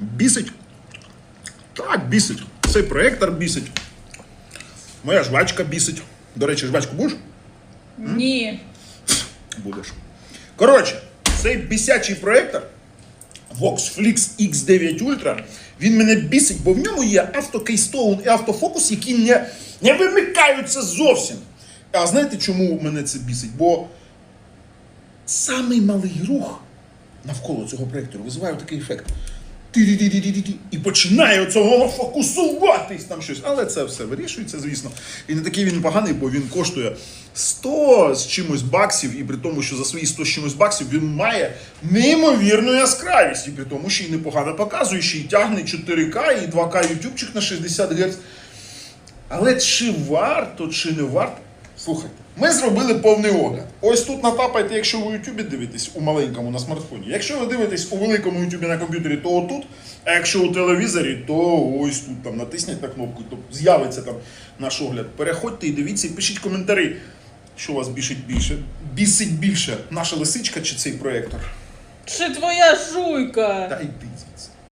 Бісить. Так, бісить. Цей проектор бісить. Моя жвачка бісить. До речі, жвачку будеш? Ні. Будеш. Коротше, цей бісячий проектор Voxflix X9 Ultra, він мене бісить, бо в ньому є автокейстоун і автофокус, які не, не вимикаються зовсім. А знаєте, чому мене це бісить? Бо самий малий рух навколо цього проектору визиває такий ефект. І починає воно фокусуватись там щось. Але це все вирішується, звісно. І не такий він поганий, бо він коштує 100 з чимось баксів, і при тому, що за свої 100 з чимось баксів він має неймовірну яскравість. І при тому, що й непогано показує, ще й тягне 4К і 2К ютубчик на 60 Гц. Але чи варто, чи не варто? Слухайте, ми зробили повний огляд. Ось тут натапайте, якщо ви у Ютубі дивитесь у маленькому на смартфоні. Якщо ви дивитесь у великому Ютубі на комп'ютері, то отут. А якщо у телевізорі, то ось тут там натисніть на кнопку, то з'явиться там наш огляд. Переходьте і дивіться, і пишіть коментарі, що вас бісить більше. Бісить більше наша лисичка чи цей проєктор. Чи твоя жуйка? Та йди.